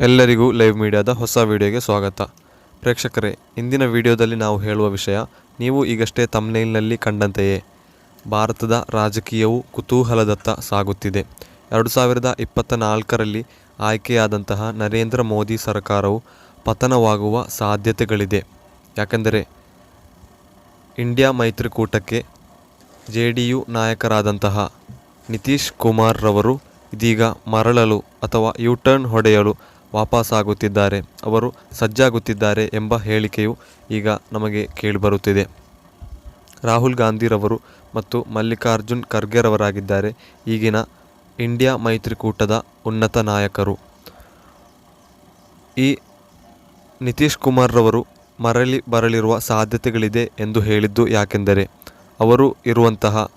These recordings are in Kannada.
ಎಲ್ಲರಿಗೂ ಲೈವ್ ಮೀಡಿಯಾದ ಹೊಸ ವಿಡಿಯೋಗೆ ಸ್ವಾಗತ. ಪ್ರೇಕ್ಷಕರೇ, ಇಂದಿನ ವಿಡಿಯೋದಲ್ಲಿ ನಾವು ಹೇಳುವ ವಿಷಯ, ನೀವು ಈಗಷ್ಟೇ ತಮ್ನೈಲ್ನಲ್ಲಿ ಕಂಡಂತೆಯೇ. ಭಾರತದ ರಾಜಕೀಯವು ಕುತೂಹಲದತ್ತ ಸಾಗುತ್ತಿದೆ. ಎರಡು ಸಾವಿರದ ಇಪ್ಪತ್ತ ನಾಲ್ಕರಲ್ಲಿ ಆಯ್ಕೆಯಾದಂತಹ ನರೇಂದ್ರ ಮೋದಿ ಸರ್ಕಾರವು ಪತನವಾಗುವ ಸಾಧ್ಯತೆಗಳಿದೆ. ಯಾಕೆಂದರೆ, ಇಂಡಿಯಾ ಮೈತ್ರಿಕೂಟಕ್ಕೆ ಜೆ ಡಿ ಯು ನಾಯಕರಾದಂತಹ ನಿತೀಶ್ ಕುಮಾರ್ರವರು ಇದೀಗ ಮರಳಲು ಅಥವಾ ಯು ಟರ್ನ್ ಹೊಡೆಯಲು ವಾಪಸ್ಸಾಗುತ್ತಿದ್ದಾರೆ ಅವರು ಸಜ್ಜಾಗುತ್ತಿದ್ದಾರೆ ಎಂಬ ಹೇಳಿಕೆಯು ಈಗ ನಮಗೆ ಕೇಳಿಬರುತ್ತಿದೆ. ರಾಹುಲ್ ಗಾಂಧಿರವರು ಮತ್ತು ಮಲ್ಲಿಕಾರ್ಜುನ್ ಖರ್ಗೆರವರಾಗಿದ್ದಾರೆ. ಈಗಿನ ಇಂಡಿಯಾ ಮೈತ್ರಿಕೂಟದ ಉನ್ನತ ನಾಯಕರು. ಈ ನಿತೀಶ್ ಕುಮಾರ್ ರವರು ಮರಳಿ ಬರಲಿರುವ ಸಾಧ್ಯತೆಗಳಿದೆ ಎಂದು ಹೇಳಿದ್ದು ಯಾಕೆಂದರೆ ಅವರು ಇರುವಂತಹ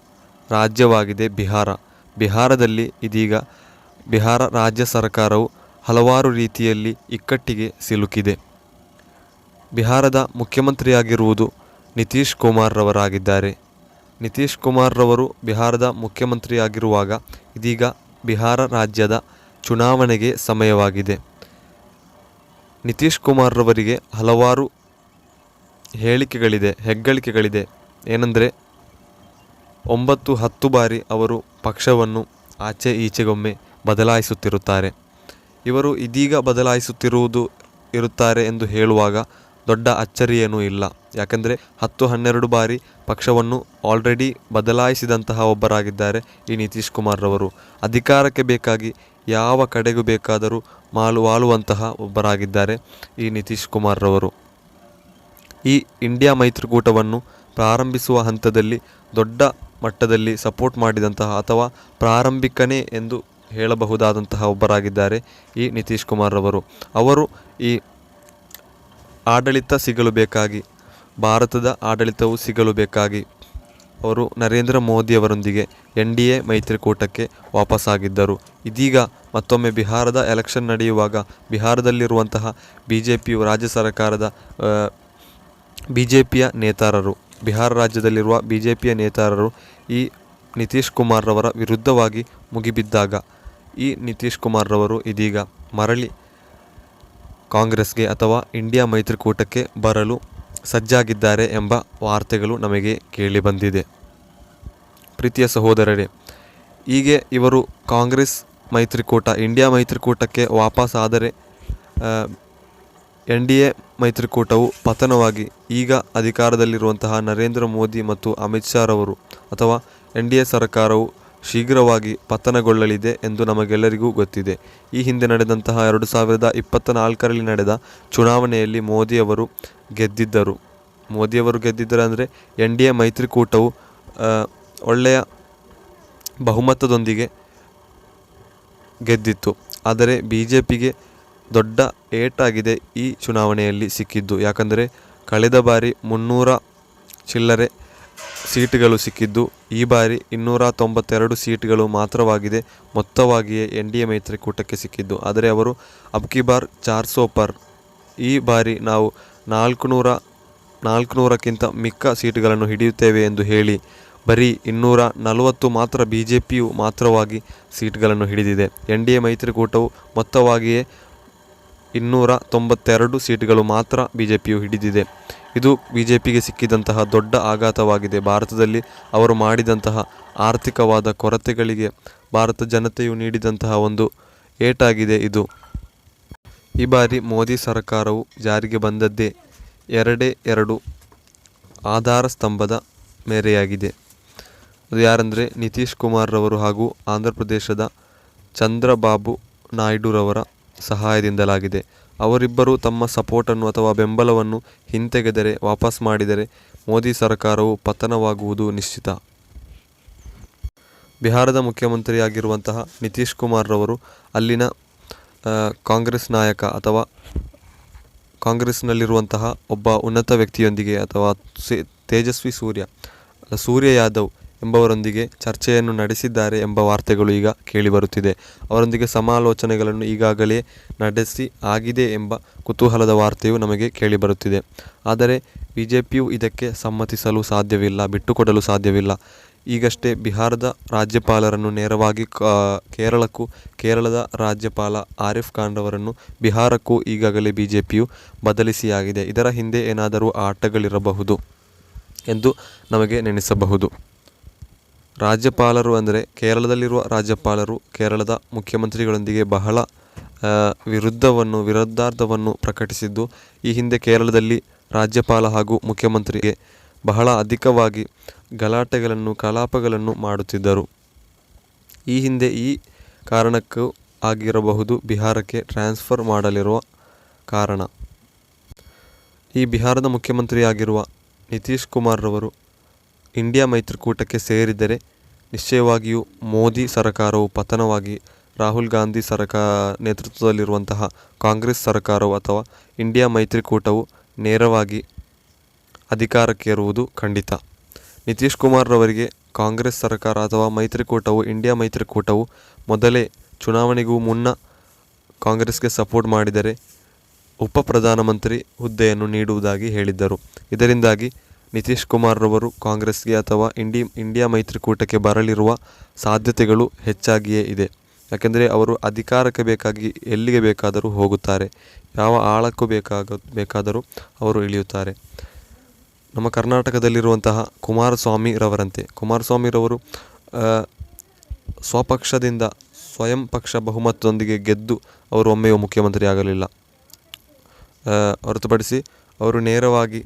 ರಾಜ್ಯವಾಗಿದೆ ಬಿಹಾರ. ಬಿಹಾರದಲ್ಲಿ ಇದೀಗ ಬಿಹಾರ ರಾಜ್ಯ ಸರ್ಕಾರವು ಹಲವಾರು ರೀತಿಯಲ್ಲಿ ಇಕ್ಕಟ್ಟಿಗೆ ಸಿಲುಕಿದೆ. ಬಿಹಾರದ ಮುಖ್ಯಮಂತ್ರಿಯಾಗಿರುವುದು ನಿತೀಶ್ ಕುಮಾರ್ ರವರಾಗಿದ್ದಾರೆ ನಿತೀಶ್ ಕುಮಾರ್ ರವರು ಬಿಹಾರದ ಮುಖ್ಯಮಂತ್ರಿಯಾಗಿರುವಾಗ ಇದೀಗ ಬಿಹಾರ ರಾಜ್ಯದ ಚುನಾವಣೆಗೆ ಸಮಯವಾಗಿದೆ. ನಿತೀಶ್ ಕುಮಾರ್ ರವರಿಗೆ ಹಲವಾರು ಹೇಳಿಕೆಗಳಿದೆ, ಹೆಗ್ಗಳಿಕೆಗಳಿದೆ. ಏನೆಂದರೆ, ಒಂಬತ್ತು ಹತ್ತು ಬಾರಿ ಅವರು ಪಕ್ಷವನ್ನು ಆಚೆ ಈಚೆಗೊಮ್ಮೆ ಬದಲಾಯಿಸುತ್ತಿರುತ್ತಾರೆ. ಇವರು ಇದೀಗ ಬದಲಾಯಿಸುತ್ತಿರುವುದು ಇರುತ್ತಾರೆ ಎಂದು ಹೇಳುವಾಗ ದೊಡ್ಡ ಅಚ್ಚರಿಯೇನೂ ಇಲ್ಲ. ಯಾಕೆಂದರೆ ಹತ್ತು ಹನ್ನೆರಡು ಬಾರಿ ಪಕ್ಷವನ್ನು ಆಲ್ರೆಡಿ ಬದಲಾಯಿಸಿದಂತಹ ಒಬ್ಬರಾಗಿದ್ದಾರೆ ಈ ನಿತೀಶ್ ಕುಮಾರ್ ರವರು. ಅಧಿಕಾರಕ್ಕೆ ಬೇಕಾಗಿ ಯಾವ ಕಡೆಗೂ ಬೇಕಾದರೂ ಮಾಲು ವಾಲುವಂತಹ ಒಬ್ಬರಾಗಿದ್ದಾರೆ ಈ ನಿತೀಶ್ ಕುಮಾರ್ ರವರು. ಈ ಇಂಡಿಯಾ ಮೈತ್ರಿಕೂಟವನ್ನು ಪ್ರಾರಂಭಿಸುವ ಹಂತದಲ್ಲಿ ದೊಡ್ಡ ಮಟ್ಟದಲ್ಲಿ ಸಪೋರ್ಟ್ ಮಾಡಿದಂತಹ ಅಥವಾ ಪ್ರಾರಂಭಿಕನೇ ಎಂದು ಹೇಳಬಹುದಾದಂತಹ ಒಬ್ಬರಾಗಿದ್ದಾರೆ ಈ ನಿತೀಶ್ ಕುಮಾರ್ ರವರು. ಅವರು ಈ ಆಡಳಿತ ಸಿಗಲು ಬೇಕಾಗಿ ಭಾರತದ ಆಡಳಿತವು ಸಿಗಲು ಬೇಕಾಗಿ ಅವರು ನರೇಂದ್ರ ಮೋದಿಯವರೊಂದಿಗೆ ಎನ್ ಡಿ ಎ ಮೈತ್ರಿಕೂಟಕ್ಕೆ ವಾಪಸ್ಸಾಗಿದ್ದರು ಇದೀಗ ಮತ್ತೊಮ್ಮೆ ಬಿಹಾರದ ಎಲೆಕ್ಷನ್ ನಡೆಯುವಾಗ ಬಿಹಾರದಲ್ಲಿರುವಂತಹ ಬಿ ಜೆ ಪಿಯು ರಾಜ್ಯ ಸರ್ಕಾರದ ಬಿ ಜೆ ಪಿಯ ನೇತಾರರು, ಬಿಹಾರ ರಾಜ್ಯದಲ್ಲಿರುವ ಬಿ ಜೆ ಪಿಯ ನೇತಾರರು ಈ ನಿತೀಶ್ ಕುಮಾರ್ ರವರ ವಿರುದ್ಧವಾಗಿ ಮುಗಿಬಿದ್ದಾಗ ಈ ನಿತೀಶ್ ಕುಮಾರ್ ರವರು ಇದೀಗ ಮರಳಿ ಕಾಂಗ್ರೆಸ್ಗೆ ಅಥವಾ ಇಂಡಿಯಾ ಮೈತ್ರಿಕೂಟಕ್ಕೆ ಬರಲು ಸಜ್ಜಾಗಿದ್ದಾರೆ ಎಂಬ ವಾರ್ತೆಗಳು ನಮಗೆ ಕೇಳಿಬಂದಿದೆ ಪ್ರೀತಿಯ ಸಹೋದರರೇ, ಹೀಗೆ ಇವರು ಕಾಂಗ್ರೆಸ್ ಮೈತ್ರಿಕೂಟ, ಇಂಡಿಯಾ ಮೈತ್ರಿಕೂಟಕ್ಕೆ ವಾಪಸ್ ಆದರೆ ಎನ್ ಡಿ ಎ ಮೈತ್ರಿಕೂಟವು ಪತನವಾಗಿ ಈಗ ಅಧಿಕಾರದಲ್ಲಿರುವಂತಹ ನರೇಂದ್ರ ಮೋದಿ ಮತ್ತು ಅಮಿತ್ ಶಾ ರವರು ಅಥವಾ ಎನ್ ಡಿ ಎ ಸರ್ಕಾರವು ಶೀಘ್ರವಾಗಿ ಪತನಗೊಳ್ಳಲಿದೆ ಎಂದು ನಮಗೆಲ್ಲರಿಗೂ ಗೊತ್ತಿದೆ. ಈ ಹಿಂದೆ ನಡೆದಂತಹ ಎರಡು ಸಾವಿರದ ಇಪ್ಪತ್ತ ನಾಲ್ಕರಲ್ಲಿ ನಡೆದ ಚುನಾವಣೆಯಲ್ಲಿ ಮೋದಿಯವರು ಗೆದ್ದಿದ್ದರು. ಮೋದಿಯವರು ಗೆದ್ದಿದ್ದರು ಅಂದರೆ ಎನ್ ಡಿ ಎ ಮೈತ್ರಿಕೂಟವು ಒಳ್ಳೆಯ ಬಹುಮತದೊಂದಿಗೆ ಗೆದ್ದಿತ್ತು. ಆದರೆ ಬಿ ಜೆ ಪಿಗೆ ದೊಡ್ಡ ಏಟಾಗಿದೆ ಈ ಚುನಾವಣೆಯಲ್ಲಿ ಸಿಕ್ಕಿದ್ದು. ಯಾಕಂದರೆ ಕಳೆದ ಬಾರಿ ಮುನ್ನೂರ ಚಿಲ್ಲರೆ ಸೀಟುಗಳು ಸಿಕ್ಕಿದ್ದು ಈ ಬಾರಿ ಇನ್ನೂರ ತೊಂಬತ್ತೆರಡು ಸೀಟುಗಳು ಮಾತ್ರವಾಗಿದೆ. ಮೊತ್ತವಾಗಿಯೇ ಎನ್ ಡಿ ಎ ಮೈತ್ರಿಕೂಟಕ್ಕೆ ಸಿಕ್ಕಿದ್ದು. ಆದರೆ ಅವರು ಅಬ್ಕಿ ಬಾರ್ ಚಾರ್ ಸೋ ಪರ್ ಈ ಬಾರಿ ನಾವು ನಾಲ್ಕುನೂರ, ನಾಲ್ಕುನೂರಕ್ಕಿಂತ ಮಿಕ್ಕ ಸೀಟುಗಳನ್ನು ಹಿಡಿಯುತ್ತೇವೆ ಎಂದು ಹೇಳಿ, ಬರೀ ಇನ್ನೂರ ನಲವತ್ತು ಮಾತ್ರ ಬಿ ಜೆ ಪಿಯು ಮಾತ್ರವಾಗಿ ಸೀಟ್ಗಳನ್ನು ಹಿಡಿದಿದೆ. ಎನ್ ಡಿ ಎ ಮೈತ್ರಿಕೂಟವು ಮೊತ್ತವಾಗಿಯೇ ಇನ್ನೂರ ತೊಂಬತ್ತೆರಡು ಸೀಟುಗಳು ಮಾತ್ರ ಬಿ ಜೆ ಪಿಯು ಹಿಡಿದಿದೆ. ಇದು ಬಿ ಜೆ ಪಿಗೆ ಸಿಕ್ಕಿದಂತಹ ದೊಡ್ಡ ಆಘಾತವಾಗಿದೆ. ಭಾರತದಲ್ಲಿ ಅವರು ಮಾಡಿದಂತಹ ಆರ್ಥಿಕವಾದ ಕೊರತೆಗಳಿಗೆ ಭಾರತ ಜನತೆಯು ನೀಡಿದಂತಹ ಒಂದು ಏಟಾಗಿದೆ ಇದು. ಈ ಬಾರಿ ಮೋದಿ ಸರ್ಕಾರವು ಜಾರಿಗೆ ಬಂದದ್ದೇ ಎರಡೇ ಎರಡು ಆಧಾರ ಸ್ತಂಭದ ಮೇರೆಯಾಗಿದೆ. ಅದು ಯಾರಂದರೆ ನಿತೀಶ್ ಕುಮಾರ್ರವರು ಹಾಗೂ ಆಂಧ್ರ ಪ್ರದೇಶದ ಚಂದ್ರಬಾಬು ನಾಯ್ಡುರವರ ಸಹಾಯದಿಂದಲಾಗಿದೆ. ಅವರಿಬ್ಬರು ತಮ್ಮ ಸಪೋರ್ಟನ್ನು ಅಥವಾ ಬೆಂಬಲವನ್ನು ಹಿಂತೆಗೆದರೆ, ವಾಪಸ್ ಮಾಡಿದರೆ ಮೋದಿ ಸರ್ಕಾರವು ಪತನವಾಗುವುದು ನಿಶ್ಚಿತ. ಬಿಹಾರದ ಮುಖ್ಯಮಂತ್ರಿಯಾಗಿರುವಂತಹ ನಿತೀಶ್ ಕುಮಾರ್ ರವರು ಅಲ್ಲಿನ ಕಾಂಗ್ರೆಸ್ ನಾಯಕ ಅಥವಾ ಕಾಂಗ್ರೆಸ್ನಲ್ಲಿರುವಂತಹ ಒಬ್ಬ ಉನ್ನತ ವ್ಯಕ್ತಿಯೊಂದಿಗೆ ಅಥವಾ ತೇಜಸ್ವಿ ಸೂರ್ಯ ಸೂರ್ಯ ಯಾದವ್ ಎಂಬವರೊಂದಿಗೆ ಚರ್ಚೆಯನ್ನು ನಡೆಸಿದ್ದಾರೆ ಎಂಬ ವಾರ್ತೆಗಳು ಈಗ ಕೇಳಿಬರುತ್ತಿದೆ ಅವರೊಂದಿಗೆ ಸಮಾಲೋಚನೆಗಳನ್ನು ಈಗಾಗಲೇ ನಡೆಸಿ ಆಗಿದೆ ಎಂಬ ಕುತೂಹಲದ ವಾರ್ತೆಯು ನಮಗೆ ಕೇಳಿಬರುತ್ತಿದೆ ಆದರೆ ಬಿ ಜೆ ಪಿಯು ಇದಕ್ಕೆ ಸಮ್ಮತಿಸಲು ಸಾಧ್ಯವಿಲ್ಲ, ಬಿಟ್ಟುಕೊಡಲು ಸಾಧ್ಯವಿಲ್ಲ. ಈಗಷ್ಟೇ ಬಿಹಾರದ ರಾಜ್ಯಪಾಲರನ್ನು ನೇರವಾಗಿ ಕೇರಳಕ್ಕೂ, ಕೇರಳದ ರಾಜ್ಯಪಾಲ ಆರಿಫ್ ಖಾನ್ ರವರನ್ನು ಬಿಹಾರಕ್ಕೂ ಈಗಾಗಲೇ ಬಿಜೆಪಿಯು ಬದಲಿಸಿಯಾಗಿದೆ. ಇದರ ಹಿಂದೆ ಏನಾದರೂ ಆಟಗಳಿರಬಹುದು ಎಂದು ನಮಗೆ ನೆನೆಸಬಹುದು. ರಾಜ್ಯಪಾಲರು ಅಂದರೆ ಕೇರಳದಲ್ಲಿರುವ ರಾಜ್ಯಪಾಲರು ಕೇರಳದ ಮುಖ್ಯಮಂತ್ರಿಗಳೊಂದಿಗೆ ಬಹಳ ವಿರುದ್ಧವನ್ನು ವಿರುದ್ಧಾರ್ಥವನ್ನು ಪ್ರಕಟಿಸಿದ್ದು, ಈ ಹಿಂದೆ ಕೇರಳದಲ್ಲಿ ರಾಜ್ಯಪಾಲ ಹಾಗೂ ಮುಖ್ಯಮಂತ್ರಿಗೆ ಬಹಳ ಅಧಿಕವಾಗಿ ಗಲಾಟೆಗಳನ್ನು, ಕಲಾಪಗಳನ್ನು ಮಾಡುತ್ತಿದ್ದರು. ಈ ಹಿಂದೆ ಈ ಕಾರಣಕ್ಕೂ ಆಗಿರಬಹುದು ಬಿಹಾರಕ್ಕೆ ಟ್ರಾನ್ಸ್ಫರ್ ಮಾಡಲಿರುವ ಕಾರಣ. ಈ ಬಿಹಾರದ ಮುಖ್ಯಮಂತ್ರಿಯಾಗಿರುವ ನಿತೀಶ್ ಕುಮಾರ್ರವರು ಇಂಡಿಯಾ ಮೈತ್ರಿಕೂಟಕ್ಕೆ ಸೇರಿದರೆ ನಿಶ್ಚಯವಾಗಿಯೂ ಮೋದಿ ಸರಕಾರವು ಪತನವಾಗಿ ರಾಹುಲ್ ಗಾಂಧಿ ಸರಕಾರ ನೇತೃತ್ವದಲ್ಲಿರುವಂತಹ ಕಾಂಗ್ರೆಸ್ ಸರಕಾರವು ಅಥವಾ ಇಂಡಿಯಾ ಮೈತ್ರಿಕೂಟವು ನೇರವಾಗಿ ಅಧಿಕಾರಕ್ಕೇರುವುದು ಖಂಡಿತ. ನಿತೀಶ್ ಕುಮಾರ್ರವರಿಗೆ ಕಾಂಗ್ರೆಸ್ ಸರ್ಕಾರ ಅಥವಾ ಮೈತ್ರಿಕೂಟವು ಇಂಡಿಯಾ ಮೈತ್ರಿಕೂಟವು ಮೊದಲೇ ಚುನಾವಣೆಗೂ ಮುನ್ನ ಕಾಂಗ್ರೆಸ್ಗೆ ಸಪೋರ್ಟ್ ಮಾಡಿದರೆ ಉಪ ಪ್ರಧಾನಮಂತ್ರಿ ಹುದ್ದೆಯನ್ನು ನೀಡುವುದಾಗಿ ಹೇಳಿದ್ದರು. ಇದರಿಂದಾಗಿ ನಿತೀಶ್ ಕುಮಾರ್ರವರು ಕಾಂಗ್ರೆಸ್ಗೆ ಅಥವಾ ಇಂಡಿ ಇಂಡಿಯಾ ಮೈತ್ರಿಕೂಟಕ್ಕೆ ಬರಲಿರುವ ಸಾಧ್ಯತೆಗಳು ಹೆಚ್ಚಾಗಿಯೇ ಇದೆ. ಯಾಕೆಂದರೆ ಅವರು ಅಧಿಕಾರಕ್ಕೆ ಬೇಕಾಗಿ ಎಲ್ಲಿಗೆ ಬೇಕಾದರೂ ಹೋಗುತ್ತಾರೆ. ಯಾವ ಆಳಕ್ಕೂ ಬೇಕಾಗ ಬೇಕಾದರೂ ಅವರು ಇಳಿಯುತ್ತಾರೆ. ನಮ್ಮ ಕರ್ನಾಟಕದಲ್ಲಿರುವಂತಹ ಕುಮಾರಸ್ವಾಮಿರವರಂತೆ ಕುಮಾರಸ್ವಾಮಿರವರು ಆ, ಸ್ವಪಕ್ಷದಿಂದ ಸ್ವಯಂ ಪಕ್ಷ ಬಹುಮತದೊಂದಿಗೆ ಗೆದ್ದು ಅವರು ಒಮ್ಮೆಯೂ ಮುಖ್ಯಮಂತ್ರಿ ಆಗಲಿಲ್ಲ ಹೊರತುಪಡಿಸಿ ಅವರು ನೇರವಾಗಿ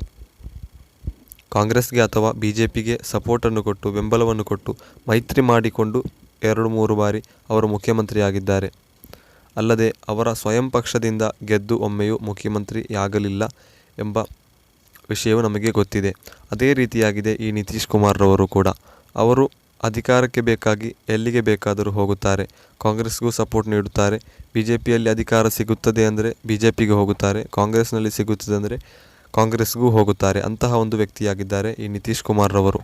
ಕಾಂಗ್ರೆಸ್ಗೆ ಅಥವಾ ಬಿ ಜೆ ಪಿಗೆ ಸಪೋರ್ಟನ್ನು ಕೊಟ್ಟು, ಬೆಂಬಲವನ್ನು ಕೊಟ್ಟು ಮೈತ್ರಿ ಮಾಡಿಕೊಂಡು ಎರಡು ಮೂರು ಬಾರಿ ಅವರು ಮುಖ್ಯಮಂತ್ರಿಯಾಗಿದ್ದಾರೆ. ಅಲ್ಲದೆ ಅವರ ಸ್ವಯಂ ಪಕ್ಷದಿಂದ ಗೆದ್ದು ಒಮ್ಮೆಯೂ ಮುಖ್ಯಮಂತ್ರಿಯಾಗಲಿಲ್ಲ ಎಂಬ ವಿಷಯವು ನಮಗೆ ಗೊತ್ತಿದೆ. ಅದೇ ರೀತಿಯಾಗಿದೆ ಈ ನಿತೀಶ್ ಕುಮಾರ್ರವರು ಕೂಡ. ಅವರು ಅಧಿಕಾರಕ್ಕೆ ಬೇಕಾಗಿ ಎಲ್ಲಿಗೆ ಬೇಕಾದರೂ ಹೋಗುತ್ತಾರೆ. ಕಾಂಗ್ರೆಸ್ಗೂ ಸಪೋರ್ಟ್ ನೀಡುತ್ತಾರೆ. ಬಿ ಜೆ ಪಿಯಲ್ಲಿ ಅಧಿಕಾರ ಸಿಗುತ್ತದೆ ಅಂದರೆ ಬಿ ಜೆ ಪಿಗೆ ಹೋಗುತ್ತಾರೆ. ಕಾಂಗ್ರೆಸ್ನಲ್ಲಿ ಸಿಗುತ್ತದೆ ಅಂದರೆ ಕಾಂಗ್ರೆಸ್ಗೂ ಹೋಗುತ್ತಾರೆ. ಅಂತಹ ಒಂದು ವ್ಯಕ್ತಿಯಾಗಿದ್ದಾರೆ ಈ ನಿತೀಶ್ ಕುಮಾರ್ರವರು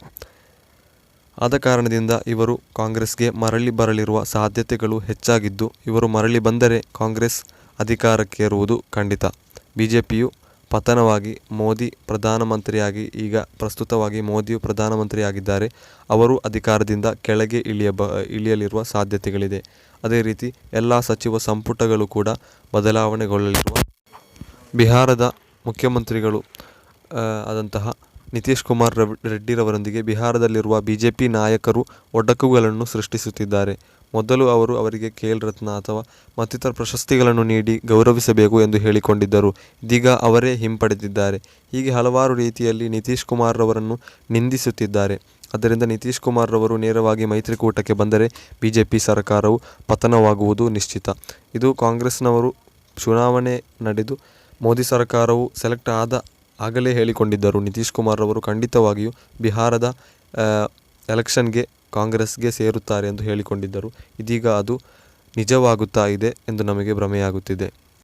ಆದ ಕಾರಣದಿಂದ ಇವರು ಕಾಂಗ್ರೆಸ್ಗೆ ಮರಳಿ ಬರಲಿರುವ ಸಾಧ್ಯತೆಗಳು ಹೆಚ್ಚಾಗಿದ್ದು, ಇವರು ಮರಳಿ ಬಂದರೆ ಕಾಂಗ್ರೆಸ್ ಅಧಿಕಾರಕ್ಕೇರುವುದು ಖಂಡಿತ. ಬಿ ಜೆ ಪಿಯು ಪತನವಾಗಿ ಮೋದಿ ಪ್ರಧಾನಮಂತ್ರಿಯಾಗಿ, ಈಗ ಪ್ರಸ್ತುತವಾಗಿ ಮೋದಿಯು ಪ್ರಧಾನಮಂತ್ರಿಯಾಗಿದ್ದಾರೆ. ಅವರು ಅಧಿಕಾರದಿಂದ ಕೆಳಗೆ ಇಳಿಯಬ ಇಳಿಯಲಿರುವ ಸಾಧ್ಯತೆಗಳಿದೆ. ಅದೇ ರೀತಿ, ಎಲ್ಲ ಸಚಿವ ಸಂಪುಟಗಳು ಕೂಡ ಬದಲಾವಣೆಗೊಳ್ಳಲಿರುವ ಬಿಹಾರದ ಮುಖ್ಯಮಂತ್ರಿಗಳು ಆದಂತಹ ನಿತೀಶ್ ಕುಮಾರ್ ರವ್- ರೆಡ್ಡಿರವರೊಂದಿಗೆ ಬಿಹಾರದಲ್ಲಿರುವ ಬಿಜೆಪಿ ನಾಯಕರು ಒಡಕುಗಳನ್ನು ಸೃಷ್ಟಿಸುತ್ತಿದ್ದಾರೆ. ಮೊದಲು ಅವರು ಅವರಿಗೆ ಖೇಲ್ ರತ್ನ ಅಥವಾ ಮತ್ತಿತರ ಪ್ರಶಸ್ತಿಗಳನ್ನು ನೀಡಿ ಗೌರವಿಸಬೇಕು ಎಂದು ಹೇಳಿಕೊಂಡಿದ್ದರು. ಇದೀಗ ಅವರೇ ಹಿಂಪಡೆದಿದ್ದಾರೆ. ಹೀಗೆ ಹಲವಾರು ರೀತಿಯಲ್ಲಿ ನಿತೀಶ್ ಕುಮಾರ್ ರವರನ್ನು ನಿಂದಿಸುತ್ತಿದ್ದಾರೆ. ಆದ್ದರಿಂದ ನಿತೀಶ್ ಕುಮಾರ್ ರವರು ನೇರವಾಗಿ ಮೈತ್ರಿಕೂಟಕ್ಕೆ ಬಂದರೆ ಬಿಜೆಪಿ ಸರ್ಕಾರವು ಪತನವಾಗುವುದು ನಿಶ್ಚಿತ. ಇದು ಕಾಂಗ್ರೆಸ್ನವರು ಚುನಾವಣೆ ನಡೆದು ಮೋದಿ ಸರ್ಕಾರವು ಸೆಲೆಕ್ಟ್ ಆದ ಆಗಲೇ ಹೇಳಿಕೊಂಡಿದ್ದರು. ನಿತೀಶ್ ಕುಮಾರ್ ಅವರು ಖಂಡಿತವಾಗಿಯೂ ಬಿಹಾರದ ಎಲೆಕ್ಷನ್ಗೆ ಕಾಂಗ್ರೆಸ್ಗೆ ಸೇರುತ್ತಾರೆ ಎಂದು ಹೇಳಿಕೊಂಡಿದ್ದರು. ಇದೀಗ ಅದು ನಿಜವಾಗುತ್ತಾ ಇದೆ ಎಂದು ನಮಗೆ ಭ್ರಮೆಯಾಗುತ್ತಿದೆ.